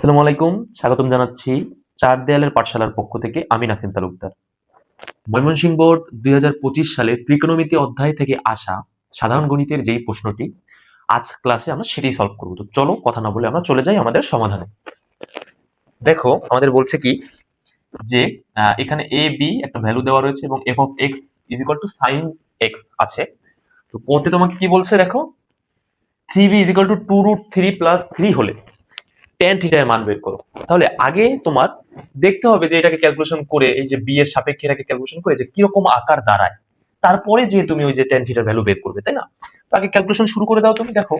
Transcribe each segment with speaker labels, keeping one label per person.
Speaker 1: আসসালামু আলাইকুম। স্বাগতম জানাচ্ছি চার দেয়ালের পাঠশালার পক্ষ থেকে আমি নাসিম তালুকদার। ময়মনসিংহ বোর্ড দুই হাজার পঁচিশ সালে ত্রিকোণমিতি অধ্যায় থেকে আসা সাধারণ গণিতের যেই প্রশ্নটি, আজ ক্লাসে আমরা সেটি সলভ করব। তো চলো কথা না বলে আমরা চলে যাই আমাদের সমাধানে। দেখো, আমাদের বলছে কি যে এখানে এ বি একটা ভ্যালু দেওয়া রয়েছে এবং F of X is equal to sine X আছে। তো কোতে তোমাকে কি বলছে দেখো? Three B is equal to two root three plus three হলে টেন থিটার মান বের করো। তাহলে আগে তোমার দেখতে হবে যে এটাকে ক্যালকুলেশন করে, এই যে বি এর সাপেক্ষে এটাকে ক্যালকুলেশন করে যে কীরকম আকার দাঁড়ায়। তারপরে যে তুমি ওই যে টেন থিটার ভ্যালু বের করবে, তাই না? তো আগে ক্যালকুলেশন শুরু করে দাও তুমি, দেখো।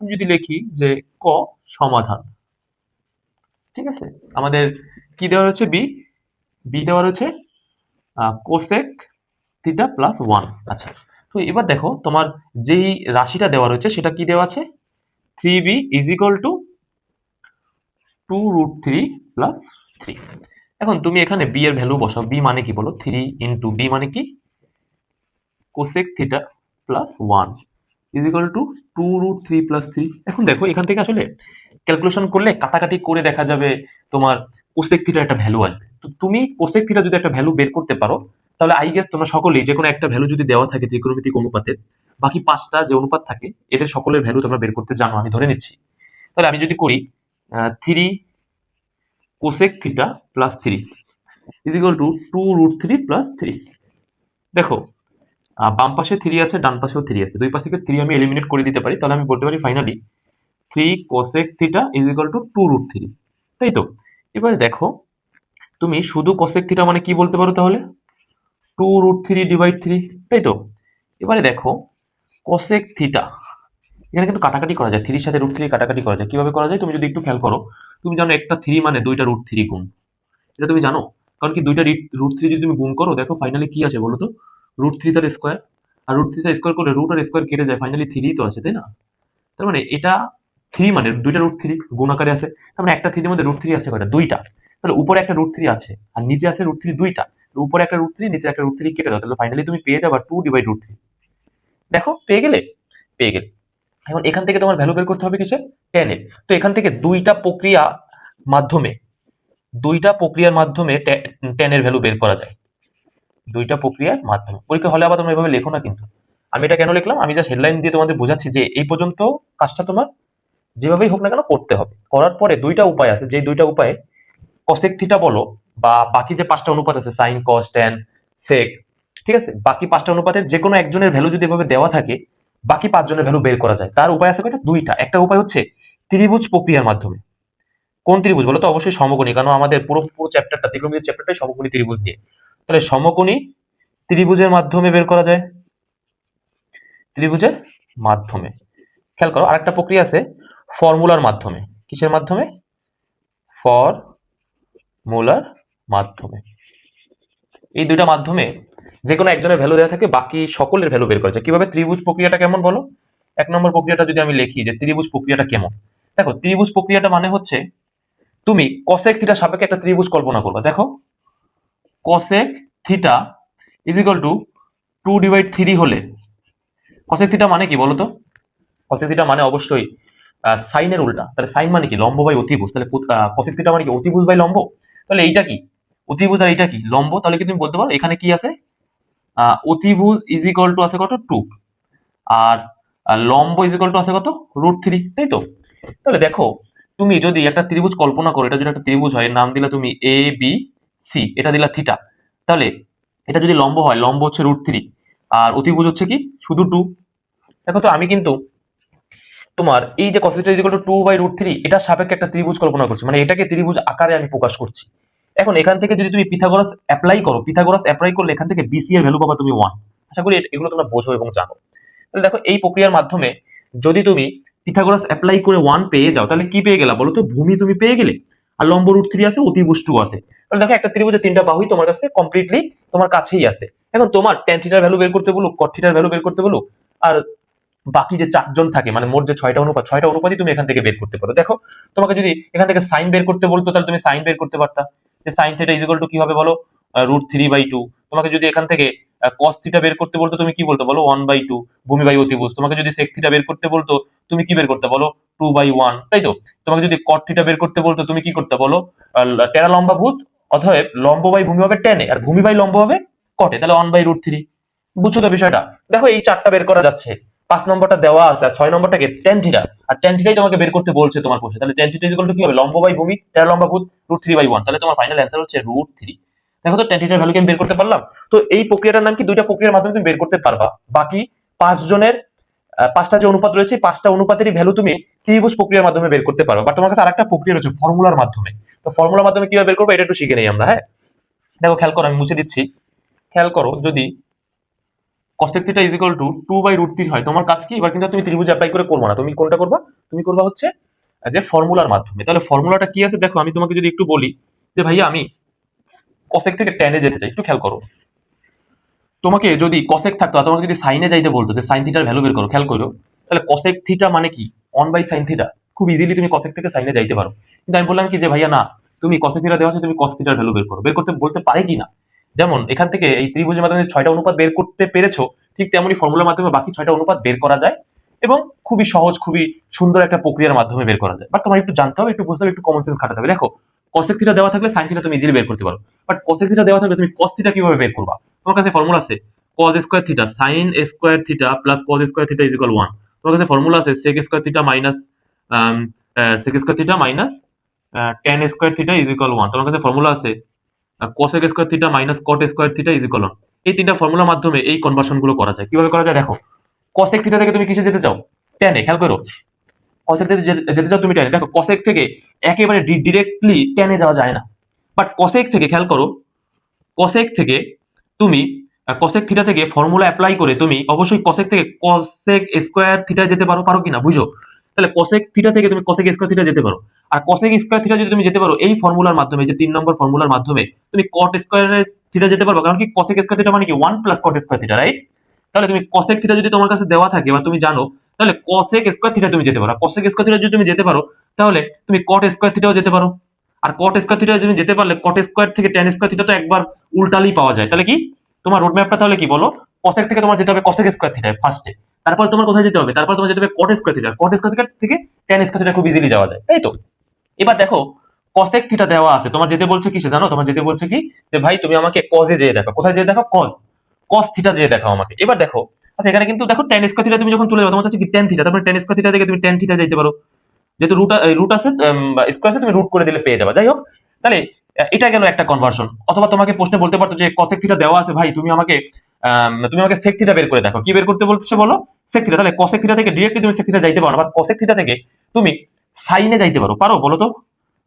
Speaker 1: আমি যদি লিখি যে ক সমাধান। ঠিক আছে? আমাদের কি দেওয়া রয়েছে বি বি দেওয়া রয়েছে কোসেক থিটা প্লাস ওয়ান আচ্ছা তো এবার দেখো তোমার যেই রাশিটা দেওয়া রয়েছে সেটা কি দেওয়া আছে? Three B is equal to two root three plus three এখন তুমি এখানে বি এর ভ্যালু বসাও। বি মানে কি বলো? থ্রি ইন্টু বি মানে কি? Cosec theta plus one is equal to two root three plus three এখন দেখো, এখান থেকে আসলে ক্যালকুলেশন করলে কাটাকাটি করে দেখা যাবে তোমার কোসেক থিটার একটা ভ্যালু আসবে। তো তুমি কোসেক থিটা যদি একটা ভ্যালু বের করতে পারো, তাহলে আই গেস তোমরা সকলেই যে কোনো একটা ভ্যালু যদি দেওয়া থাকে ত্রিকোণমিতিক অনুপাতের, বাকি পাঁচটা যে অনুপাত থাকে, এদের সকলের ভ্যালু তোমরা বের করতে জানো, আমি ধরে নিচ্ছি। তাহলে আমি যদি করি three cosec theta plus three is equal to two root three plus three দেখো বাম পাশে থ্রি আছে, ডান পাশেও থ্রি আছে। দুই পাশ থ্রি আমি এলিমিনেট করে দিতে পারি? তাহলে আমি বলতে পারি finally three cosec theta is equal to two root three তাই তো? এবারে দেখো, তুমি শুধু কোসেক থিটা মানে কি বলতে পারো তাহলে? Two root three divide three তাই তো? এবারে দেখো কোসেক থিটা এখানে কিন্তু কাটাকাটি করা যায় থ্রির সাথে রুট থ্রি কাটাকাটি করা যায় কীভাবে করা যায় তুমি যদি একটু খেয়াল করো তুমি জানো একটা থ্রি মানে দুইটা রুট থ্রি গুণ এটা তুমি জানো কারণ কি দুইটা রুট থ্রি যদি তুমি গুণ করো দেখো ফাইনালি কি আছে বলো তো রুট থ্রি তার স্কোয়ার আর রুট থ্রি তার স্কোয়ার করলে রুট আর স্কোয়ার কেটে যায় ফাইনালি থ্রি তো আছে তাই না তার মানে এটা থ্রি মানে দুইটা রুট থ্রি গুণ আকারে আছে তার মানে একটা থ্রির মধ্যে রুট থ্রি আছে কয়টা দুইটা তাহলে উপরে একটা রুট থ্রি আছে আর নিচে আছে রুট থ্রি দুইটা উপরে একটা রুট থ্রি নিচে একটা রুট থ্রি কেটে দাও তাহলে ফাইনালি তুমি পেয়ে যাবা টু ডিভাইড রুট থ্রি দেখো পেয়ে গেলে পেয়ে গেলে এখন এখান থেকে তোমার ভ্যালু বের করতে হবে কিসে? টেন এর তো এখান থেকে দুইটা প্রক্রিয়া মাধ্যমে, দুইটা প্রক্রিয়ার মাধ্যমে টেন এর ভ্যালু বের করা যায়। দুইটা প্রক্রিয়ার মাধ্যমে। পরীক্ষা হলে আবার তোমরা এভাবে লেখো না কিন্তু। আমি এটা কেন লিখলাম? আমি জাস্ট হেডলাইন দিয়ে তোমাদের বোঝাচ্ছি যে এই পর্যন্ত কাজটা তোমার যেভাবেই হোক না কেন করতে হবে। করার পরে দুইটা উপায় আছে। যে দুইটা উপায়ে কসেক থিটা বলো বা বাকি যে পাঁচটা অনুপাত আছে সাইন কস ট্যান সেক ঠিক আছে? বাকি পাঁচটা অনুপাতের যে কোনো একজনের ভ্যালু যদি এভাবে দেওয়া থাকে বাকি পাঁচজনের ভ্যালু বের করা যায়। তার উপায় আছে কয়টা? দুইটা। একটা উপায় হচ্ছে ত্রিভুজ প্রক্রিয়ার মাধ্যমে। কোন ত্রিভুজ? বলো তো অবশ্যই সমকোণী, কারণ আমাদের পুরো পুরো চ্যাপ্টারটা ত্রিকোণমিতির চ্যাপ্টারটাই সমকোণী ত্রিভুজ দিয়ে। তাহলে সমকোণী ত্রিভুজের মাধ্যমে বের করা যায়? ত্রিভুজের মাধ্যমে। খেয়াল করো, আরেকটা প্রক্রিয়া আছে ফর্মুলার মাধ্যমে। কিসের মাধ্যমে? ফর্মুলার মাধ্যমে। এই দুইটা মাধ্যমে যে কোনো একজনের ভ্যালু দেওয়া থাকে, বাকি সকলের ভ্যালু বের করেছে। কীভাবে? ত্রিভুজ প্রক্রিয়াটা কেমন বলো? এক নম্বর প্রক্রিয়াটা যদি আমি লিখি যে ত্রিভুজ প্রক্রিয়াটা কেমন? দেখো, ত্রিভুজ প্রক্রিয়াটা মানে হচ্ছে তুমি কসেক থিটা সাপেক্ষে একটা ত্রিভুজ কল্পনা করবে। দেখো cosec theta is equal to two divide three হলে কসেক থিটা মানে কি বলো তো কসেক থিটা মানে অবশ্যই সাইনের উল্টা। তাহলে সাইন মানে কি? লম্ব বাই অতিভুজ। তাহলে কসেক থিটা মানে কি? অতিভুজ বাই লম্ব। তাহলে এইটা কি? অতিভুজ আর এইটা কি? লম্ব। তাহলে কি তুমি বলতে পারো? এখানে কি আছে? অতিভুজ ইজ ইকুয়াল টু আছে কত? টু আর লম্ব ইজ ইকুয়াল টু আছে কত? রুট থ্রি তাই তো? তাহলে দেখো, তুমি যদি একটা ত্রিভুজ কল্পনা করো, এটা যদি একটা ত্রিভুজ হয় নাম দিলা তুমি এ বি সি এটা দিলা থিটা তাহলে এটা যদি লম্ব হয়, লম্ব হচ্ছে রুট থ্রি আর অতিভুজ হচ্ছে কি? শুধু টু দেখো তো, আমি কিন্তু তোমার এই যে কসিটা is to two by root three এটার সাপেক্ষে একটা ত্রিভুজ কল্পনা করছি। মানে এটাকে ত্রিভুজ আকারে আমি প্রকাশ করছি। এখন এখান থেকে যদি তুমি পিথাগোরাস অ্যাপ্লাই করো পিথাগোরাস অ্যাপ্লাই করলে এখান থেকে বিসি এর ভ্যালু পাবা তুমি ওয়ান আশা করি এগুলো তোমরা বোঝো এবং জানো। তাহলে দেখো, এই প্রক্রিয়ার মাধ্যমে যদি তুমি পিথাগোরাস অ্যাপ্লাই করে ওয়ান পেয়ে যাও, তাহলে কি পেয়ে গেলা বলো তো? ভূমি তুমি পেয়ে গেলে। আর লম্ব রুট থ্রি আছে অতিভুজ টু আছে। তাহলে দেখো, একটা ত্রিভুজের তিনটা বাহুই তোমার কাছে কমপ্লিটলি তোমার কাছেই আছে। এখন তোমার টেন থিটার ভ্যালু বের করতে বলো কট থিটার ভ্যালু বের করতে বলো আর বাকি যে চারজন থাকে মানে মোট যে ছয়টা অনুপাত, ছয়টা অনুপাতই তুমি এখান থেকে বের করতে পারো। দেখো, তোমাকে যদি এখান থেকে সাইন বের করতে বলতো, তাহলে তুমি সাইন বের করতে পারতা। যে sine theta is equal to কি হবে বলো? রুট থ্রি বাই টু তোমাকে যদি এখান থেকে কস থিটা বের করতে বলতো, তুমি কি বলতো? বলো ওয়ান বাই টু ভূমি বাই অতিভুজ তোমাকে যদি সেক থিটা বের করতে বলতো, তুমি কি বের করতে? বলো টু বাই ওয়ান তাই তো? তোমাকে যদি কট থিটা বের করতে বলতো, তুমি কি করতে? বলো টেরা লম্বা ভূত, অতএব লম্ব বাই ভূমি হবে টেনে আর ভূমি বাই লম্ব হবে কটে তাহলে ওয়ান বাই রুট থ্রি বুঝছ তো বিষয়টা? দেখো এই চারটা বের করা যাচ্ছে। পাঁচ নম্বরটা দেওয়া আছে, আর ছয় নম্বরটাকে টেন থিটা আর টেন থিটাই তোমাকে বের করতে বলছে তোমার কোর্সে তাহলে টেন থিটা ইকুয়াল টু কি হবে? লম্ব বাই ভূমি, তেরো লম্বা ভূত রুট থ্রি বাই ওয়ান তাহলে তোমার ফাইনাল অ্যান্সার হচ্ছে রুট থ্রি দেখো তো টেন থিটার ভ্যালু কি আমি বের করতে পারলাম? তো এই প্রক্রিয়াটার নাম কি? দুইটা প্রক্রিয়ার মাধ্যমে তুমি বের করতে পারবা। বাকি পাঁচ জনের পাঁচটা যে অনুপাত রয়েছে, পাঁচটা অনুপাতেরই ভ্যালু তুমি ত্রিভুজ প্রক্রিয়ার মাধ্যমে বের করতে পারো বা তোমার কাছে আরেকটা প্রক্রিয়া রয়েছে ফর্মুলার মাধ্যমে। তো ফর্মুলার মাধ্যমে কীভাবে বের করব? এটা একটু শিখে নেই আমরা হ্যাঁ? দেখো, খেয়াল করো, আমি মুছে দিচ্ছি। খেয়াল করো, যদি cosec theta is to two by root three হয়। তোমার কাজ কি? এবার কিন্তু তুমি ত্রিভুজ অ্যাপ্লাই করে করব না। তুমি কোনটা করবা? তুমি করবা হচ্ছে যে ফর্মুলার মাধ্যমে। তাহলে ফর্মুলাটা কি আছে? দেখো, আমি তোমাকে যদি একটু বলি যে ভাইয়া, আমি cosec থেকে টেনে যেতে চাই। একটু খেয়াল করো। তোমাকে যদি cosec থাকতো তোমাকে যদি সাইনে যাইতে বলতো যে সাইন থিটার ভ্যালু বের করো, খেয়াল করো। তাহলে cosec থিটা মানে কি? অন বাই সাইন থিটা খুব ইজিলি তুমি cosec থেকে সাইনে যাইতে পারো। কিন্তু আমি বললাম কি যে ভাইয়া, না, তুমি cosec থিটা দেওয়া আছে, তুমি cos থিটার ভ্যালু বের করো। বের করতে বলতে পারে কি না? যেমন এখান থেকে এই ত্রিভুজের মাধ্যমে ছয়টা অনুপাত বের করতে পেরেছ, ঠিক তেমনি ফর্মুলার মাধ্যমে বাকি ছয়টা অনুপাত বের করা যায় এবং খুবই সহজ, খুবই সুন্দর একটা প্রক্রিয়ার মাধ্যমে বের করা যায়। বাট তোমার একটু জানতে হবে, একটু বুঝতে হবে, একটু কমন সেন্স খাটাতে হবে। দেখো cosec থিটা দেওয়া থাকলে sin থিটা তুমি ইজিলি বের করতে পারো। বাট cosec থিটা দেওয়া থাকলে তুমি cos থিটা কীভাবে বের করবা? তোমার কাছে ফর্মুলা আছে, cos square theta sine square theta plus cos square theta is equal 1 তোমার কাছে ফর্মুলা আছে, sec square theta minus sec square theta minus tan square theta is equal 1 তোমার কাছে ফর্মুলা আছে cosec square theta minus cot square theta is equal 1 এই তিনটা ফর্মুলার মাধ্যমে এই করা যায়। কীভাবে করা যায়? দেখো cosec থিটা থেকে তুমি কিসে যেতে চাও? খেয়াল করো। cosec থেকে যেতে চাও তুমি দেখো cosec থেকে একেবারে ডিরেক্টলি এ যাওয়া যায় না। বাট cosec থেকে, খেয়াল করো cosec থেকে তুমি cosec থিটা থেকে ফর্মুলা অ্যাপ্লাই করে তুমি অবশ্যই cosec থেকে cosec স্কয়ার থিটা যেতে পারো পারো কিনা, বুঝো? তাহলে cosec থিটা থেকে তুমি cosec স্কয়ার থিটা যেতে পারো। আর cosec স্কোয়ার থিটা যদি তুমি যেতে পারো, এই ফর্মুলার মাধ্যমে, যে তিন নম্বর ফর্মুলার মাধ্যমে, তুমি কট স্কয়ার থিটা যেতে পারো, কারণ কি cosec স্কোয়ার থিটা মানে কি? One plus cot square theta right তাহলে তুমি cosec থিটা যদি তোমার কাছে দেওয়া থাকে বা তুমি জানো, তাহলে cosec স্কোয়ার থিটা তুমি যেতে পারো। cosec স্কয়ার থিটা যদি তুমি যেতে পারো, তাহলে তুমি কট স্কোয়ার থিটাও যেতে পারো। আর কট স্কোয়ার থিটা যদি যেতে পারলে কট স্কোয়ার থেকে tan স্কয়ার থিটা তো একবার উল্টালেই পাওয়া যায়। তাহলে কি? তোমার রোড ম্যাপটা তাহলে কি বলো? cosec থেকে তোমার যেতে হবে cosec স্কয়ার থিটা ফার্স্টে তারপর তোমার কোথায় যেতে হবে? তারপর তোমার যেতে হবে থিটা cot স্কয়ার থিটা থেকে tan স্কয়ার থিটা খুব ইজিলি যাওয়া যায়। তাই তো। এবার দেখো cosec থিটা দেওয়া আছে। তোমার যেতে বলছে কিসে জানো? তোমার যেতে বলছে কি? যে ভাই তুমি আমাকে এ যেয়ে দেখো। কোথায় যেয়ে দেখো? cos cos থিটা যেয়ে দেখো আমাকে। এবার দেখো আচ্ছা এখানে কিন্তু দেখো স্কয়ার থিটা তুমি যখন তুলে যাও তোমার কাছে কি tan থিটা তারপরে স্কয়ার থিটা থেকে তুমি tan থিটা যেতে পারো। যেহেতু রুট রুট আছে স্কোয়ার আছে তুমি রুট করে দিলে পেয়ে যাবে। যাই হোক তাহলে এটা গেল একটা কনভার্সন অথবা তোমাকে প্রশ্নে বলতে পারতো যে cosec থিটা দেওয়া আছে ভাই তুমি আমাকে আম, তুমি আমাকে sec থিটা বের করে দেখো। কি বের করতে বলছো বলো? থিটা তাহলে cosec থিটা থেকে ডিরেক্টলি তুমি থিটা যাইতে পারো না বা cosec থিটা থেকে তুমি সাইনে যাইতে পারো। পারো, বলো তো?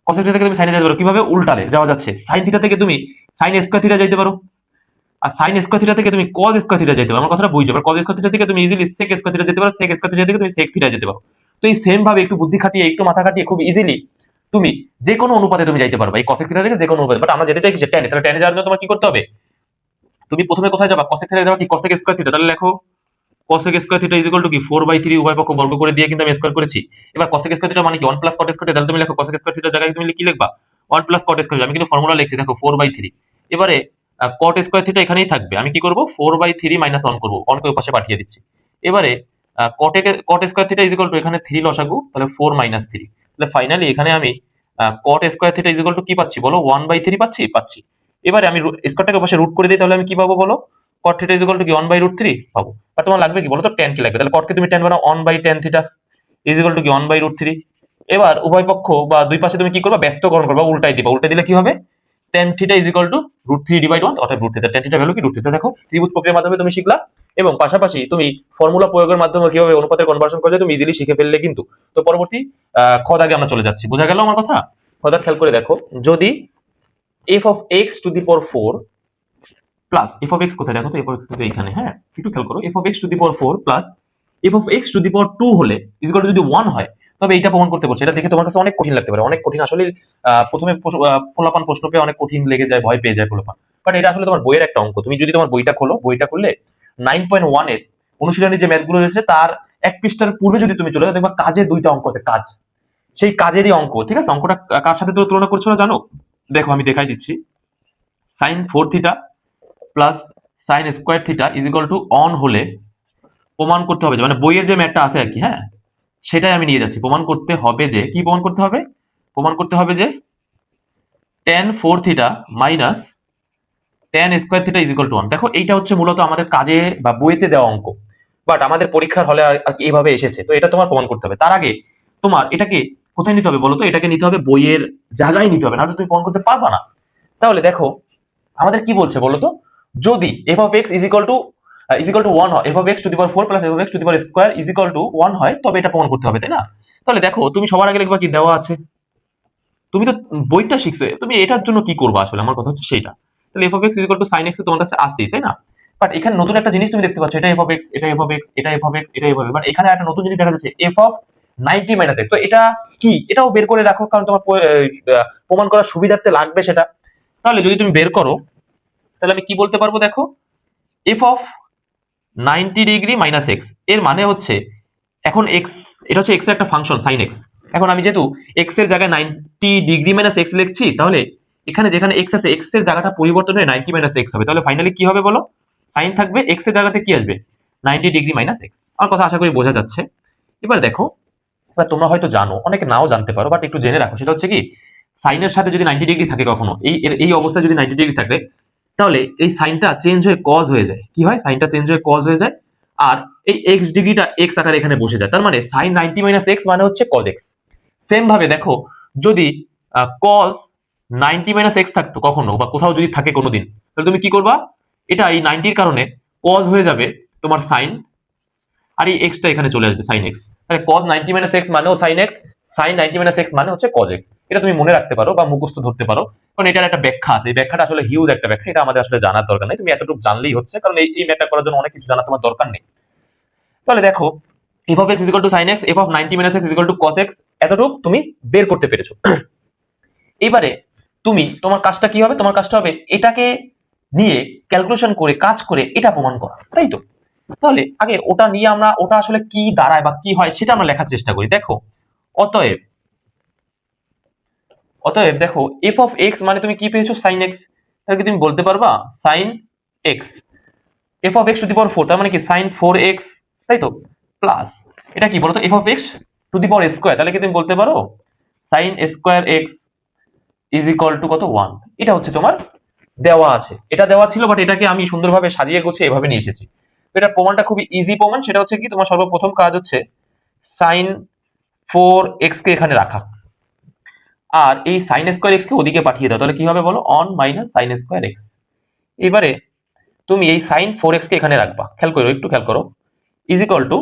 Speaker 1: cosec থিটা থেকে তুমি সাইনে যাইতে পারো। কীভাবে উল্টালে যাওয়া যাচ্ছে? সাইন থিটা থেকে তুমি sin স্কয়ার থিটা যাইতে পারো। আর সাইন স্কয়ার থিটা থেকে তুমি cos স্কয়ার থিটা যেতে পারো। আমার কথাটা বুঝছ? cos স্কয়ার থিটা থেকে তুমি ইজিলি sec স্কয়ার থিটা যেতে পারো, sec স্কয়ার থিটা থেকে তুমি সেক থিটা যেতে পারো। তো এই সেম ভাবে একটু বুদ্ধি খাটিয়ে, একটু মাথা খাটিয়ে খুব ইজিলি তুমি যে কোনো অনুপাতে তুমি যাইতে পারবে এই cosec থিটা থেকে যে কোনো অনুপাতে। বাট আমরা যেতে চাই কি যে tan, তাহলে tan যাওয়ার জন্য তোমার কি করতে হবে? তুমি প্রথমে কোথায় যাবা? cosec থিটা যাবা কি? cosec স্কয়ার থিটা তাহলে লেখো cosec square theta is equal to কি? 4 বাই 3 উভয় পক্ষ বর্গ করে দিয়ে কিন্তু আমি স্কোয়ার করেছি। এবার cosec স্কয়ার থিটা মানে কি? 1 প্লাস cot স্কয়ার তাহলে তুমি লেখো cosec স্কয়ার থিটার জায়গায় তুমি কি লিখবা? 1 প্লাস cot স্কয়ার আমি কিন্তু ফর্মুলা লিখছি দেখো 4 বাই 3 এবারে আহ, স্কোয়ার থিটা এখানেই থাকবে। আমি কি করব? 4 বাই 3 মাইনাস 1 করব। 1 কে পাশে পাঠিয়ে দিচ্ছি। এবারে cot এ cot theta is equal to এখানে 3 লসাগু তাহলে 4 মাইনাস 3 তাহলে ফাইনালি এখানে আমি আহ, square theta is equal to কি পাচ্ছি বলো? 1 বাই 3 পাচ্ছি? পাচ্ছি। এবারে আমি স্কয়ারটাকে পাশে রুট করে দিই তাহলে আমি কি পাবো বলো? Cot theta is equal to কি? 1 বাই রুট 3 পাবো। আর তোমার লাগবে কি বলো তো tan কি লাগবে? তাহলে cot কে তুমি tan বানাও 1 by tan theta is equal to কি? 1 বাই রুট 3 এবার উভয় পক্ষ বা দুই পাশে তুমি কি করবা? ব্যস্তকরণ করবা উল্টাই দিবা। উল্টে দিলে কি হবে? tan theta is equal to root three divide one অর্থাৎ রুট থিটা tan থিটা ভ্যালু কি? রুট থিটা দেখো ত্রিভুজ প্রক্রিয়ার মাধ্যমে তুমি শিখলা এবং পাশাপাশি তুমি ফর্মুলা প্রয়োগের মাধ্যমে কীভাবে অনুপাতের কনভার্সন করলে তুমি ইজিলি শিখে ফেললে কিন্তু। তো পরবর্তী আহ, খ দাগে আমরা চলে যাচ্ছি। বোঝা গেল আমার কথা? খদার খেয়াল করে দেখো যদি F of X to the power four plus F of X কোথায়? দেখো তো এফ অফ এক্স কিন্তু এখানে হ্যাঁ? একটু খেয়াল করো F of X to the power four plus F of X to the power two হলে ইজিকাল যদি ওয়ান হয় তবে এটা প্রমাণ করতে বলছে। এটা দেখে তোমার কাছে অনেক কঠিন লাগতে পারে। অনেক কঠিন আসলে প্রথমে প্রশ- আহ, পোলাপান প্রশ্নকে অনেক কঠিন লেগে যায় ভয় পেয়ে যায় পোলাপান বাট এটা আসলে তোমার বইয়ের একটা অঙ্ক। তুমি যদি তোমার বইটা খোলো বইটা খুললে নাইন পয়েন্ট ওয়ানের অনুশীলনী যে ম্যাথগুলো রয়েছে তার এক পৃষ্ঠার পূর্বে যদি তুমি চলে যাও দেখবা কাজে দুইটা অঙ্ক আছে কাজ। সেই কাজেরই অঙ্ক। ঠিক আছে? অঙ্কটা কার সাথে তো তুলনা করছ জানো? দেখো আমি দেখাই দিচ্ছি। Sine four theta plus sine square theta is equal to one হলে প্রমাণ করতে হবে যে মানে বইয়ের যে ম্যাটটা আছে আর কি হ্যাঁ? সেটাই আমি নিয়ে যাচ্ছি। প্রমাণ করতে হবে যে, কি প্রমাণ করতে হবে? প্রমাণ করতে হবে যে tan four theta minus tan square theta is equal to one দেখো, এইটা হচ্ছে মূলত আমাদের কাজে বা বইতে দেওয়া অঙ্ক। বাট আমাদের পরীক্ষার হলে এইভাবে এসেছে। তো এটা তোমার প্রমাণ করতে হবে। তার আগে তোমার এটাকে কোথায় নিতে হবে বলো তো এটাকে নিতে হবে বইয়ের জায়গায় নিতে হবে। না তুমি প্রমাণ করতে পারবা না। তাহলে দেখো, আমাদের কি বলছে বলো তো যদি F of X is to is to one হয় F of X to the power four plus F of X to the power square is to one হয়, তবে এটা প্রমাণ করতে হবে, তাই না? তাহলে দেখো, তুমি সবার আগে লিখবা কি, দেওয়া আছে। তুমি তো বইটা শিখছো, তুমি এটার জন্য কি করবা আসলে? আমার কথা হচ্ছে সেইটা। তাহলে F of X is to sine X তোমার কাছে আসছেই তাই না? বাট এখানে নতুন একটা জিনিস তুমি দেখতে পাচ্ছ, এটা এফ অফ এক্স এটা এফ অফ এক্স এটা এফ অফ এক্স এটা এফ অফ বাট এখানে একটা নতুন জিনিস দেখা যাচ্ছে F of ninety minus X তো এটা কি? এটাও বের করে রাখো, কারণ তোমার প্রমাণ করার সুবিধার্থে লাগবে সেটা। তাহলে যদি তুমি বের করো তাহলে আমি কি বলতে পারব দেখো? F of ninety degree minus এক্সের মানে হচ্ছে এখন এক্স এটা হচ্ছে এক্সের একটা ফাংশন সাইন এক্স এখন আমি যেহেতু এক্সের জায়গায় নাইনটি ডিগ্রি মাইনাস এক্স লিখছি, তাহলে এখানে যেখানে এক্স আছে এক্সের জায়গাটা পরিবর্তন হয়ে নাইনটি মাইনাস এক্স হবে। তাহলে ফাইনালি কি হবে বলো? সাইন থাকবে এক্সের জায়গাতে কি আসবে? নাইনটি ডিগ্রি মাইনাস এক্স আমার কথা আশা করি বোঝা যাচ্ছে। এবার দেখো, এবার তোমরা হয়তো জানো, অনেকে নাও জানতে পারো বাট একটু জেনে রাখো। সেটা হচ্ছে কি সাইনের সাথে যদি নাইনটি ডিগ্রি থাকে কখনো, এই এই অবস্থায় যদি নাইনটি ডিগ্রি থাকে তাহলে এই সাইনটা চেঞ্জ হয়ে কজ হয়ে যায়। কি হয়? সাইনটা চেঞ্জ হয়ে কজ হয়ে যায়। আর এই এক্স ডিগ্রিটা এক্স আকারে এখানে বসে যায়। তার মানে সাইন নাইনটি মাইনাস এক্স মানে হচ্ছে কজ এক্স সেম ভাবে দেখো, যদি কজ নাইনটি মাইনাস এক্স থাকতো কখনো বা কোথাও যদি থাকে কোনোদিন, তাহলে তুমি কি করবা? এটা এই নাইনটির কারণে কজ হয়ে যাবে তোমার সাইন আর এই এক্সটা এখানে চলে আসবে সাইন এক্স তাহলে কজ নাইনটি মাইনাস এক্স মানেও sine X sine ninety minus X মানে হচ্ছে কজ এক্স এটা তুমি মনে রাখতে পারো বা মুখস্থ ধরতে পারো। কারণ এটার একটা ব্যাখ্যা আছে। এই ব্যাখ্যাটা আসলে হিউজ একটা ব্যাখ্যা। এটা আমাদের আসলে জানার দরকার নেই। তুমি এতটুকু জানলেই হচ্ছে। কারণ এই ম্যাথটা করার জন্য অনেক কিছু জানা তোমার দরকার নেই। তাহলে দেখো F of X is equal to sine X F of ninety minus X is equal to cos X এতটুকু তুমি বের করতে পেরেছ। এবারে তুমি, তোমার কাজটা কি হবে? তোমার কাজটা হবে এটাকে নিয়ে ক্যালকুলেশন করে, কাজ করে এটা প্রমাণ করা। তাই তো? তাহলে আগে ওটা নিয়ে আমরা, ওটা আসলে কি দাঁড়ায় বা কি হয় সেটা আমরা লেখার চেষ্টা করি। দেখো, অতএব অতএব দেখো এফ অফ এক্স মানে তুমি কি পেয়েছ? সাইন এক্স তাহলে কি তুমি বলতে পারবা? Sine X F of X to the power four তার মানে কি? সাইন ফোর এক্স তাই তো? প্লাস এটা কি বলতো? F of X to the power square তাহলে কি তুমি বলতে পারো? Sine square X is equal to কত? ওয়ান এটা হচ্ছে তোমার দেওয়া আছে। এটা দেওয়া ছিল বাট এটাকে আমি সুন্দরভাবে সাজিয়ে গুছিয়ে এভাবে নিয়ে এসেছি। তো এটার প্রমাণটা খুবই ইজি প্রমাণ, সেটা হচ্ছে কি? তোমার সর্বপ্রথম কাজ হচ্ছে সাইন ফোর এক্স কে এখানে রাখা। আর এই সাইন স্কোয়ার এক্স কে ওদিকে পাঠিয়ে দাও, তাহলে কি হবে বলো? One minus sine square X এবারে তুমি এই সাইন ফোর এক্স কে এখানে রাখবা। খেয়াল করো, একটু খেয়াল করো। Is equal to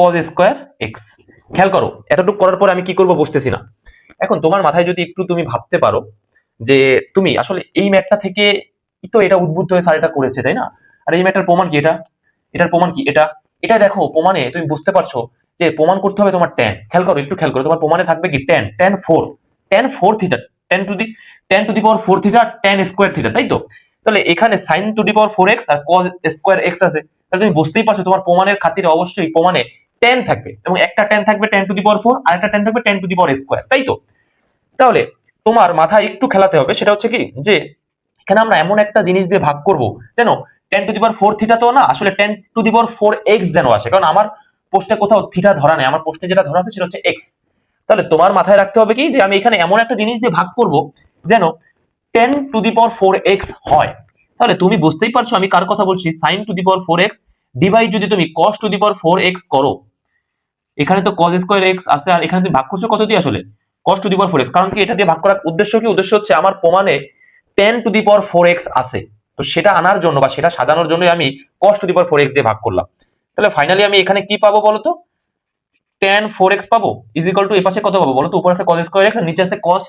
Speaker 1: cos square X খেয়াল করো, এতটুকু করার পর আমি কি করব বুঝতেছি না। এখন তোমার মাথায় যদি একটু তুমি ভাবতে পারো যে তুমি আসলে এই ম্যাটটা থেকে তো এটা উদ্বুদ্ধ হয়ে স্যার এটা করেছে, তাই না? আর এই ম্যাটটার প্রমাণ কি এটা? এটার প্রমাণ কি? এটা? এটা দেখো, প্রমাণে তুমি বুঝতে পারছ যে প্রমাণ করতে হবে তোমার ট্যান খেয়াল করো, একটু খেয়াল করো, তোমার প্রমাণে থাকবে কি? Tan tan four tan four theta tan to the tan to the power four theta tan square theta তাই তো? তাহলে এখানে sine to the power four X R cos square x আছে, তাহলে তুমি বুঝতেই পারছ তোমার প্রমাণের খাতিরে অবশ্যই প্রমাণে টেন থাকবে এবং একটা টেন থাকবে tan to the power four আর একটা টেন থাকবে tan to the power square তাই তো? তাহলে তোমার মাথায় একটু খেলাতে হবে, সেটা হচ্ছে কি? যে এখানে আমরা এমন একটা জিনিস দিয়ে ভাগ করব যেন tan to the power four theta তো না, আসলে tan to the power four X যেন আসে, কারণ আমার প্রশ্নে কোথাও থিটা ধরা নেই, আমার প্রশ্নে যেটা ধরা আছে সেটা হচ্ছে এক্স তাহলে তোমার মাথায় রাখতে হবে কি যে আমি এখানে এমন একটা জিনিস দিয়ে ভাগ করব যেন tan to the power four X হয়। তাহলে তুমি বুঝতেই পারছ আমি কার কথা বলছি? Sine to the power four X divide যদি তুমি cos to the power four X করো, এখানে তো কজ স্কোয়ার এক্স আছে, আর এখানে তুমি ভাগ করছ কত দিয়ে আসলে? Cos to the power four X কারণ কি এটা দিয়ে ভাগ করার উদ্দেশ্য কি? উদ্দেশ্য হচ্ছে আমার প্রমাণে tan to the power four X আছে। তো সেটা আনার জন্য বা সেটা সাজানোর জন্য আমি cos to the power four x দিয়ে ভাগ করলাম। তাহলে ফাইনালি আমি এখানে কি পাবো বলতো? টেন ফোর এক্স পাবো? ইজ ইকাল টু এপাশে কত পাবো? বলো তো উপরে আছে কজ স্কোয়ার এক্স নিচে আছে cos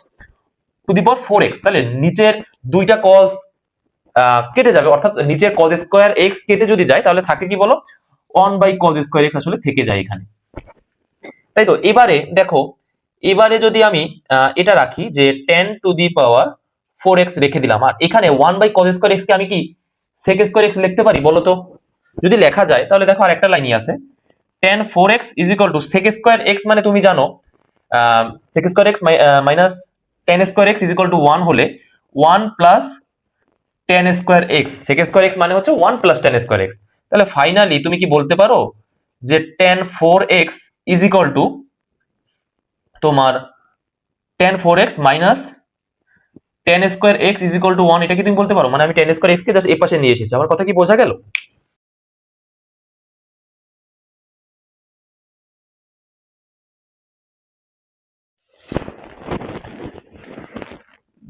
Speaker 1: to the power four x তাহলে নিচের দুইটা কজ কেটে যাবে। অর্থাৎ নিচের কজ স্কোয়ার এক্স কেটে যদি যায়, তাহলে থাকে কি বলো? One by cos square x আসলে থেকে যায় এখানে। তাই তো? এবারে দেখো, এবারে যদি আমি এটা রাখি যে tan to the power four x রেখে দিলাম। আর এখানে one by cos square x কে আমি কি সেক স্কোয়ার এক্স লিখতে পারি বলো তো যদি লেখা যায়, তাহলে দেখো আর একটা লাইনই আছে। Tan four x is equal to sec square x মানে তুমি জানো sec square x minus tan square x is equal to one হলে one plus tan square x sec square x মানে হচ্ছে one plus tan square x তাহলে finally তুমি কি বলতে পারো যে tan four x is equal to তোমার tan four x minus tan square x is equal to one এটা কি তুমি বলতে পারো? মানে আমি টেন স্কোয়ার এক্স কে জাস্ট এ পাশে নিয়ে এসেছি। আমার কথা কি বোঝা গেল?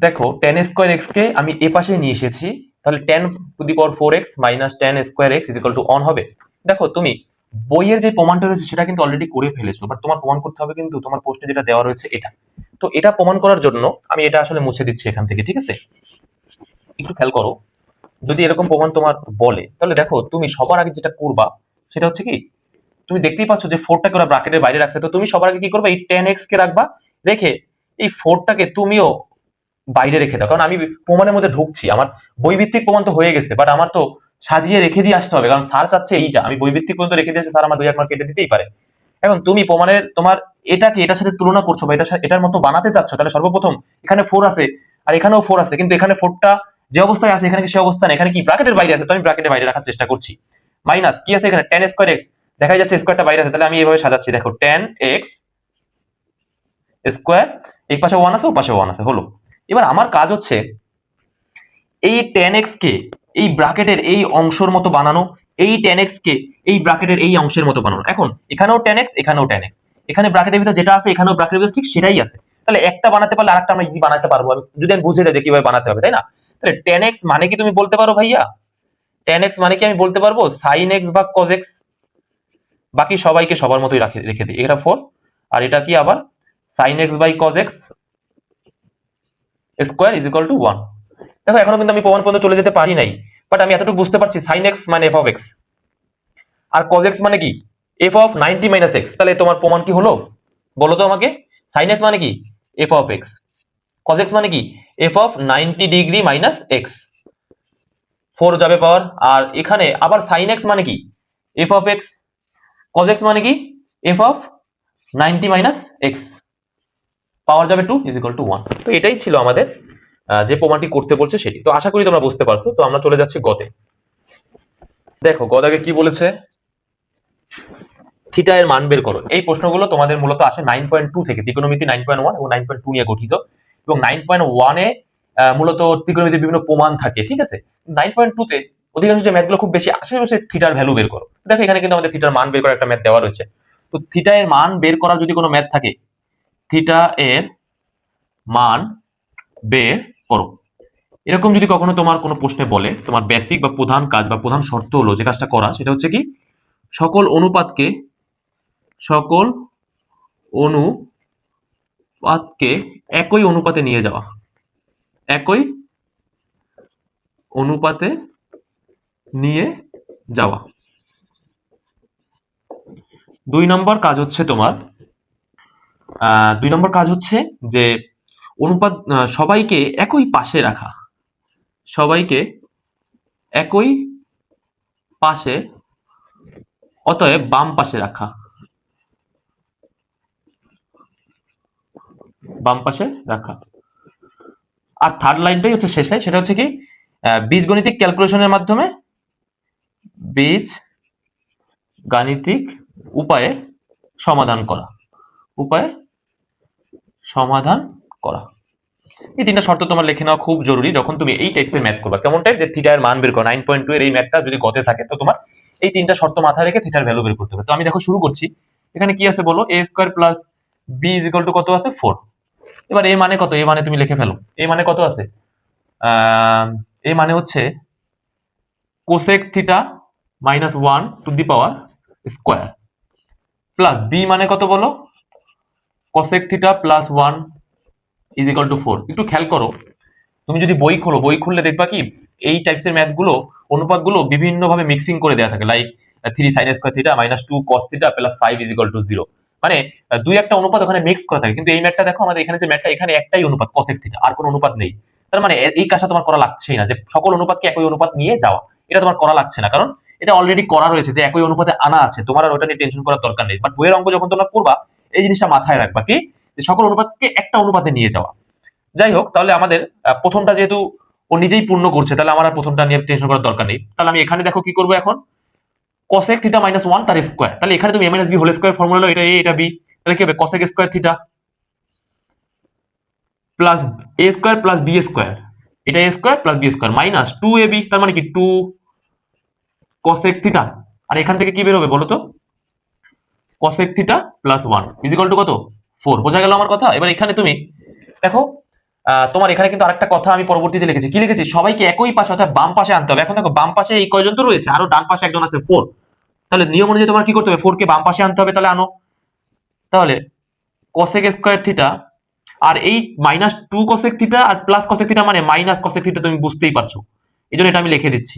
Speaker 1: দেখো টেন স্কোয়ার এক্স কে আমি এ পাশে নিয়ে এসেছি, তাহলে tan to the power four x minus tan square x is equal to one হবে। দেখো তুমি, বইয়ের যে প্রমাণটা রয়েছে সেটা কিন্তু অলরেডি করে ফেলেছো বাট তোমার প্রমাণ করতে হবে কিন্তু তোমার পোস্টে যেটা দেওয়া রয়েছে এটা। তো এটা প্রমাণ করার জন্য আমি এটা আসলে মুছে দিচ্ছি এখান থেকে, ঠিক আছে? একটু খেয়াল করো, যদি এরকম প্রমাণ তোমার বলে, তাহলে দেখো তুমি সবার আগে যেটা করবা, সেটা হচ্ছে কি, তুমি দেখতেই পাচ্ছ যে ফোরটাকে ওরা ব্রাকেটের বাইরে রাখছে, তো তুমি সবার আগে কি করবে? এই টেন এক্স কে রাখবা। রেখে এই ফোরটাকে তুমিও বাইরে রেখে দাও। কারণ আমি প্রমাণের মধ্যে ঢুকছি। আমার বৈভিত্তিক প্রমাণ তো হয়ে গেছে বাট আমার তো সাজিয়ে রেখে দিয়ে আসতে হবে। কারণ স্যার চাচ্ছে এইটা। আমি বৈভিত্তিক পর্যন্ত রেখে দিয়েছি, স্যার আমার দুই এক মার্ক কেটে দিতেই পারে। এখন তুমি প্রমাণের, তোমার এটাকে এটার সাথে তুলনা করছ বা এটা এটার মতো বানাতে চাচ্ছ? তাহলে সর্বপ্রথম এখানে ফোর আছে, আর এখানেও ফোর আছে। কিন্তু এখানে ফোরটা যে অবস্থায় আছে, এখানে কি সে অবস্থা নেই? এখানে কি ব্র্যাকেটের বাইরে আছে? তো আমি ব্র্যাকেটের বাইরে রাখার চেষ্টা করছি। মাইনাস কি আছে এখানে? টেন স্কোয়ার এক্স দেখা যাচ্ছে স্কোয়ারটা বাইরে আছে। তাহলে আমি এইভাবে সাজাচ্ছি। দেখো টেন এক্স স্কোয়ার এক পাশে ওয়ান আছে, ও পাশে ওয়ান আছে। হলো। এবার আমার কাজ হচ্ছে এই টেন এক্স কে এই ব্র্যাকেটের এই অংশের মতো বানানো, এই টেন এক্স কে এই ব্রাকেটের এই অংশের মতো বানানো। এখন এখানেও টেন এক্স এখানেও টেন এক্স এখানে ব্রাকেটের ভিতরে যেটা আছে, এখানেও ব্রাকেটের ভিতরে ঠিক সেটাই আছে। তাহলে একটা বানাতে পারলে আরেকটা আমরা ইজি বানাতে পারব। আমি যদি আমি বুঝে দেয় কীভাবে বানাতে হবে, তাই না? তাহলে টেন এক্স মানে কি তুমি বলতে পারো ভাইয়া? টেন এক্স মানে কি আমি বলতে পারব? সাইন এক্স বা কজ এক্স বাকি সবাইকে সবার মতোই রাখে, রেখে দিই। এটা ফোর আর এটা কি আবার? Sine x by cos x square is equal to one. দেখো, এখনও কিন্তু আমি প্রমাণ পর্যন্ত চলে যেতে পারি নাই বাট আমি এতটুকু বুঝতে পারছি সাইন এক্স মানে এফ অফ এক্স আর কজ এক্স মানে কি? F of ninety minus x তাহলে তোমার প্রমাণ কি হলো? বলো তো আমাকে। সাইন এক্স মানে কি? F of x cos x মানে কি? F of ninety degree minus x four যাবে পাওয়ার আর এখানে আবার সাইন এক্স মানে কি? F of x cos x মানে কি? F of ninety minus x power যাবে two is equal to one তো এটাই ছিল আমাদের যে প্রমাণটি করতে বলছে সেটি। তো আশা করি তোমরা বুঝতে পারছ, তো আমরা চলে যাচ্ছি গতে দেখো, গদ আগে কি বলেছে? থিটা এর মান বের করো। এই প্রশ্নগুলো তোমাদের মূলত আসে নাইন পয়েন্ট টু থেকে, ত্রিকোণমিতি নাইন পয়েন্ট ওয়ান এবং নাইন পয়েন্ট টু নিয়ে গঠিত। এবং নাইন পয়েন্ট ওয়ানে মূলত ত্রিকোণমিতির বিভিন্ন প্রমাণ থাকে, ঠিক আছে? নাইন পয়েন্ট টু তে অধিকাংশ যে ম্যাথগুলো খুব বেশি আসে হচ্ছে থিটার ভ্যালু বের করো। দেখো, এখানে কিন্তু আমাদের থিটার মান বের করার একটা ম্যাথ দেওয়া রয়েছে। তো থিটা এর মান বের করার যদি কোনো ম্যাথ থাকে থিটা এর মান বের করো। এরকম যদি কখনো তোমার কোনো প্রশ্নে বলে, তোমার বেসিক বা প্রধান কাজ বা প্রধান শর্ত হলো যে কাজটা করা, সেটা হচ্ছে কি, সকল অনুপাতকে সকল অনুপাতকে একই অনুপাতে নিয়ে যাওয়া। একই অনুপাতে নিয়ে যাওয়া। দুই নম্বর কাজ হচ্ছে তোমার দুই নম্বর কাজ হচ্ছে যে অনুপাত সবাইকে একই পাশে রাখা। সবাইকে একই পাশে অতএব বাম পাশে রাখা। বাম পাশে রাখা। আর থার্ড লাইনটাই হচ্ছে শেষে সেটা হচ্ছে কি আহ, বীজগণিতিক ক্যালকুলেশনের মাধ্যমে বীজ গাণিতিক উপায়ে সমাধান করা। উপায়ে সমাধান করা। এই তিনটা শর্ত তোমার লিখে নেওয়া খুব জরুরি। যখন তুমি এই টাইপের ম্যাথ করবা, কেমন টাইপ যে থিটার মান বের করো নাইন পয়েন্ট টু এর এই ম্যাথটা যদি গতে থাকে, তো তোমার এই তিনটা শর্ত মাথায় রেখে থিটার ভ্যালু বের করতে হবে। তো আমি দেখো শুরু করছি। এখানে কি আছে বলো? A square plus b is equal to কত আছে? ফোর এবার এ মানে কত? এ মানে তুমি লিখে ফেলো। এ মানে কত আছে? এ মানে হচ্ছে cosec theta minus one to the power square plus b মানে কত বলো? Cosec theta plus one is equal to four একটু খেয়াল করো। তুমি যদি বই খোলো, বই খুললে দেখবা কি, এই টাইপসের ম্যাথগুলো অনুপাতগুলো বিভিন্নভাবে মিক্সিং করে দেওয়া থাকে। Like three sine square theta minus two cos theta plus five is equal to zero মানে দুই একটা অনুপাত ওখানে মিক্স করা থাকে। কিন্তু এই ম্যাথটা দেখো, আমাদের এখানে যে ম্যাথটা এখানে একটাই অনুপাত কসেক থিটা আর কোনো অনুপাত নেই। তার মানে এই কাজটা তোমার করা লাগছেই না, যে সকল অনুপাতকে একই অনুপাত নিয়ে যাওয়া। এটা তোমার করা লাগছে না, কারণ এটা অলরেডি করা রয়েছে, যে একই অনুপাতে আনা আছে। তোমার আর ওটা নিয়ে টেনশন করার দরকার নেই। বাট বইয়ের অঙ্ক যখন তোমরা করবা এই জিনিসটা মাথায় রাখবা কি? যে সকল অনুপাতকে একটা অনুপাতে নিয়ে যাওয়া। যাই হোক, তাহলে আমাদের প্রথমটা যেহেতু ও নিজেই পূর্ণ করছে, তাহলে আমার প্রথমটা নিয়ে টেনশন করার দরকার নেই। তাহলে আমি এখানে দেখো কি করব এখন? কসেক থিটা মাইনাস ওয়ান তার স্কোয়ার তাহলে এখানে তুমি a minus b whole square formula এটা এ এটা বি তাহলে কি হবে? Cosec square theta plus a square plus b square এটা a square plus b square minus two a b তার মানে কি? টু কসেক থিটা আর এখান থেকে কি বের হবে বলো তো? Cosec theta plus one is equal to কত? ফোর বোঝা গেল আমার কথা? এবার এখানে তুমি দেখো তোমার এখানে কিন্তু আরেকটা কথা আমি পরবর্তীতে লিখেছি। কি লিখেছি? সবাইকে একই পাশে অর্থাৎ বাম পাশে আনতে হবে। এখন দেখো, বাম পাশে এই কয়জন তো রয়েছে? আরও ডান পাশে একজন আছে ফোর তাহলে নিয়ম অনুযায়ী তোমার কি করতে হবে? ফোর কে বাম পাশে আনতে হবে, তাহলে আনো। তাহলে cosec স্কোয়ার থিটা আর এই মাইনাস টু cosec থিটা আর প্লাস cosec থিটা মানে মাইনাস cosec থিটা তুমি বুঝতেই পারছ। এই জন্য এটা আমি লিখে দিচ্ছি।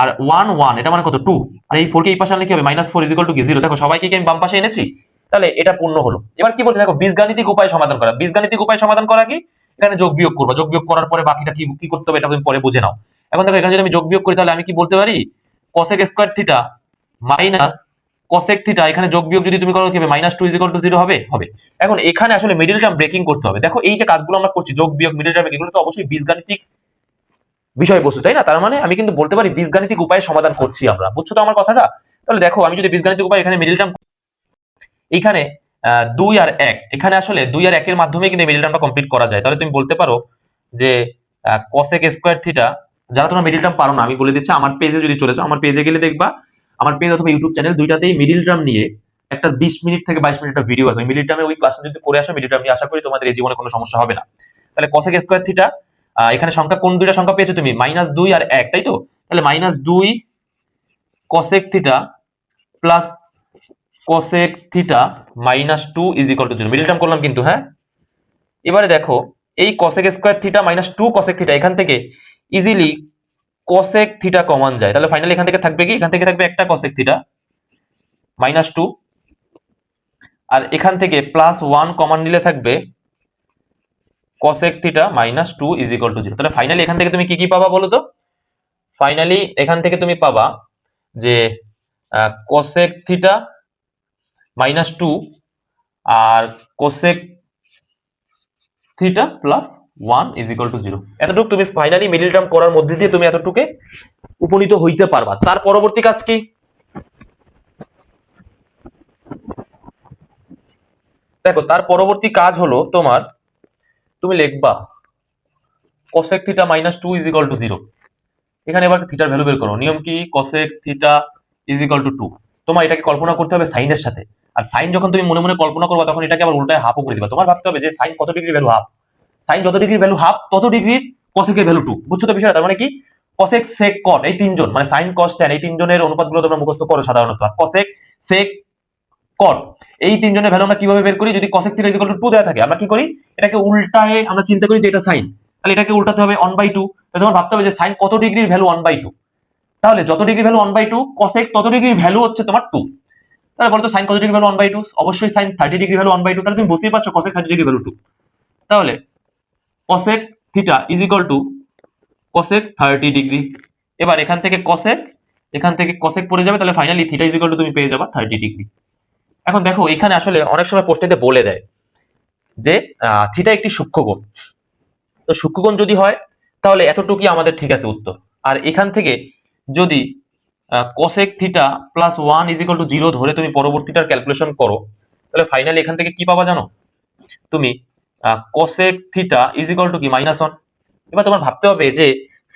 Speaker 1: আর ওয়ান ওয়ান এটা মানে কত? টু আর এই ফোর কে এই পাশে আনলে কি হবে? Minus four is equal to কি জিরো দেখো, সবাইকে আমি বাম পাশে এনেছি? তাহলে এটা পূর্ণ হলো। এবার কি বলছে? দেখো, বীজগাণিতিক উপায় সমাধান করা। বীজগাণিতিক উপায় সমাধান করা কি? এখানে যোগ বিয়োগ করব। যোগ বিয়োগ করার পরে বাকিটা কি কি করতে হবে এটা তুমি পরে বুঝে নাও। এখন দেখো, এখানে যদি আমি যোগ বিয়োগ করি, তাহলে আমি কি বলতে পারি? cosec square theta minus cosec theta এখানে যোগ বিয়োগ যদি তুমি করো, কি হবে? Minus two is equal to zero হবে? হবে। এখন এখানে আসলে মিডিল টার্ম ব্রেকিং করতে হবে। দেখো, এই যে কাজগুলো আমরা করছি, যোগ বিয়োগ মিডিল টার্ম এগুলো তো অবশ্যই বীজগাণিতিক বিষয়বস্তু, তাই না? তার মানে আমি কিন্তু বলতে পারি বীজগাণিতিক উপায়ে সমাধান করছি আমরা। বুঝছ তো আমার কথাটা? তাহলে দেখো, আমি যদি বীজগাণিতিক উপায় এখানে মিডিল টার্ম এখানে দুই আর এক। এখানে আসলে দুই আর একের মাধ্যমে কিন্তু মিডিল টার্মটা কমপ্লিট করা যায়। তাহলে তুমি বলতে পারো যে কসেক স্কোয়ার থিটা যারা তোমরা মিডিল টার্ম পারো না, আমি বলে দিচ্ছি, আমার পেজে যদি চলে যাও, আমার পেজে গেলে দেখবা, আমার পেজ অথবা ইউটিউব চ্যানেল দুইটাতেই মিডিল টার্ম নিয়ে একটা বিশ মিনিট থেকে বাইশ মিনিট একটা ভিডিও আছে। মিডিল টার্মে ওই ক্লাসটা যদি করে আসো মিডিল টার্ম নিয়ে আশা করি তোমাদের এই জীবনে কোনো সমস্যা হবে না। তাহলে কসেক স্কোয়ার থিটা এখানে সংখ্যা কোন দুইটা সংখ্যা পেয়েছ তুমি? মাইনাস দুই আর এক, তাই তো? তাহলে মাইনাস দুই cosec theta plus cosec theta minus two is equal to zero middle term করলাম কিন্তু হ্যাঁ? এবারে দেখো, এই cosec square theta minus two cosec theta এখান থেকে ইজিলি কসেক থিটা কমন যায়। তাহলে ফাইনালি এখান থেকে থাকবে কি? এখান থেকে থাকবে একটা cosec থিটা মাইনাস টু আর এখান থেকে প্লাস ওয়ান কমন নিলে থাকবে cosec theta minus two is equal to zero তাহলে ফাইনালি এখান থেকে তুমি কি কি পাবা বলো তো? ফাইনালি এখান থেকে তুমি পাবা যে cosec theta minus two R cosec theta plus one is equal to zero এতটুকু তুমি ফাইনালি মিডিল টার্ম করার মধ্যে দিয়ে তুমি এতটুকে উপনীত হইতে পারবা। তার পরবর্তী কাজ কি? দেখো, তার পরবর্তী কাজ হলো তোমার তুমি লিখবা cosec theta minus two is equal to zero এখানে এবার থিটার ভ্যালু বের করো, নিয়ম কি? Cosec theta is equal to two তোমার এটাকে কল্পনা করতে হবে সাইনের সাথে। আর সাইন যখন তুমি মনে মনে কল্পনা করবে, তখন এটাকে আবার উল্টায় হাফও করে দিবা। তোমার ভাবতে হবে যে সাইন কত ডিগ্রি ভ্যালু হাফ সাইন যত ডিগ্রি ভ্যালু হাফ তত ডিগ্রি কসেকের ভ্যালু টু বুঝছ তো বিষয়টা? তার মানে কি? কসেক সেক কট এই তিনজন মানে সাইন কস ট্যান এই তিনজনের অনুপাতগুলো তোমরা মুখস্থ করো সাধারণত। আর কসেক সেক কট এই তিনজনের ভ্যালু আমরা কীভাবে বের করি? যদি কসেক থিটা ইকুয়াল টু দেওয়া থাকে, আমরা কি করি? এটাকে উল্টায় আমরা চিন্তা করি যে এটা সাইন তাহলে এটাকে উল্টাতে হবে ওয়ান বাই টু তোমার ভাবতে হবে যে সাইন কত ডিগ্রির ভ্যালু ওয়ান বাই টু তাহলে যত degree value one by two cosec তত ডিগ্রির ভ্যালু হচ্ছে তোমার টু তাহলে বলতো সাইন কত degree value one by two অবশ্যই sine thirty degree value one by two তাহলে তুমি বুঝতেই পারছ cosec thirty degree value two তাহলে cosec theta is equal to cosec thirty degree এবার এখান থেকে কসেক এখান থেকে কসেক পড়ে যাবে, তাহলে finally theta is equal to তুমি পেয়ে যাবে থার্টি ডিগ্রি এখন দেখো, এখানে আসলে অনেক সময় প্রশ্নেতে বলে দেয় যে থিটা একটি সূক্ষ্মকোণ। তো সূক্ষ্মকোণ যদি হয়, তাহলে এতটুকুই আমাদের ঠিক আছে উত্তর। আর এখান থেকে যদি cosec theta plus one is equal to zero ধরে তুমি পরবর্তীটার ক্যালকুলেশন করো, তাহলে ফাইনালি এখান থেকে কি পাবা জানো? তুমি cosec theta is equal to কি? মাইনাস ওয়ান এবার তোমার ভাবতে হবে যে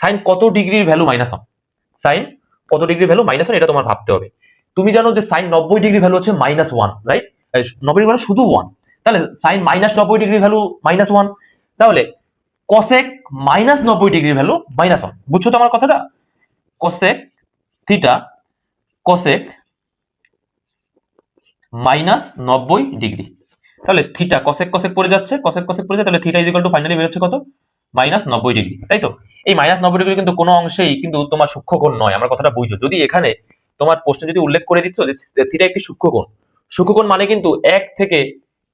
Speaker 1: সাইন কত ডিগ্রির ভ্যালু মাইনাস ওয়ান সাইন কত ডিগ্রি ভ্যালু মাইনাস ওয়ান এটা তোমার ভাবতে হবে। তুমি জানো যে সাইন নব্বই ডিগ্রি ভ্যালু হচ্ছে মাইনাস ওয়ান রাইট নব্বই ডিগ্রি মানে শুধু ওয়ান তাহলে সাইন মাইনাস নব্বই ডিগ্রি ভ্যালু মাইনাস ওয়ান তাহলে কসেক মাইনাস নব্বই ডিগ্রি ভ্যালু মাইনাস ওয়ান বুঝছ তো আমার কথাটা? কসেক থিটা কসেক মাইনাস নব্বই ডিগ্রি তাহলে থিটা কসেক কসেক পড়ে যাচ্ছে কসেক কসেক পড়ে যাচ্ছে, তাহলে থিটা টু ফাইনালি বেরোচ্ছে কত? মাইনাস নব্বই ডিগ্রি তাই তো? এই মাইনাস নব্বই ডিগ্রি কিন্তু কোনো অংশেই কিন্তু তোমার সূক্ষ্মকোণ নয়, আমার কথাটা বুঝছ যদি এখানে তোমার প্রশ্নে যদি উল্লেখ করে দিত, যে থিটা একটি সূক্ষ্মকোণ সূক্ষ্মকোণ মানে কিন্তু এক থেকে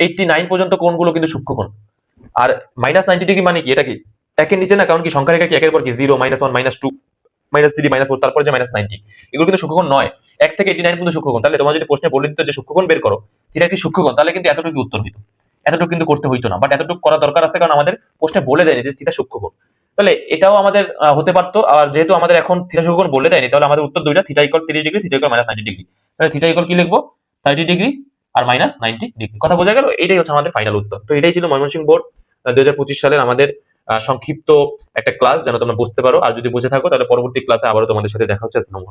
Speaker 1: এইটটি নাইন পর্যন্ত কোণগুলো কিন্তু সূক্ষ্মকোণ আর মাইনাস নাইনটি ডিগ্রি মানে কি? এটা কি? একের নিচে না? কারণ কি সংখ্যা রেখা কি? একের পর কি? Zero minus one minus two minus three minus four তারপরে যে মাইনাস নাইনটি এগুলো কিন্তু সূক্ষ্মকোণ নয়। এক থেকে এইটি নাইন পর্যন্ত সূক্ষ্মকোণ তাহলে তোমার যদি প্রশ্নে বলে দিত যে সূক্ষ্মকোণ বের করো এটা একটি সূক্ষ্মকোণ তাহলে কিন্তু এতটুকু উত্তর হইতো। এতটুকু কিন্তু করতে হইতো না। বাট এতটুকু করা দরকার আছে কারণ আমাদের প্রশ্নে বলে দেয়নি যে থিটা সূক্ষ্মকোণ তাহলে এটাও আমাদের হতে পারতো। আর যেহেতু আমাদের এখন থিটা সমীকরণ বলে দেয়নি তাহলে আমাদের উত্তর দুইটা থিটা ইকুয়াল তিরিশ degree theta equal minus ninety degree তাহলে থিটা ইকুয়াল কি লিখব? থার্টি ডিগ্রি আর মাইনাস নাইনটি ডিগ্রি কথা বোঝা গেল? এটাই হচ্ছে আমাদের ফাইনাল উত্তর। তো এটাই ছিল ময়মনসিংহ বোর্ড দুই হাজার পঁচিশ সালের আমাদের সংক্ষিপ্ত একটা ক্লাস যেন তোমরা বুঝতে পারো। আর যদি বুঝে থাকো, তাহলে পরবর্তী ক্লাসে আবারও তোমাদের সাথে দেখা হচ্ছে। আসসালামু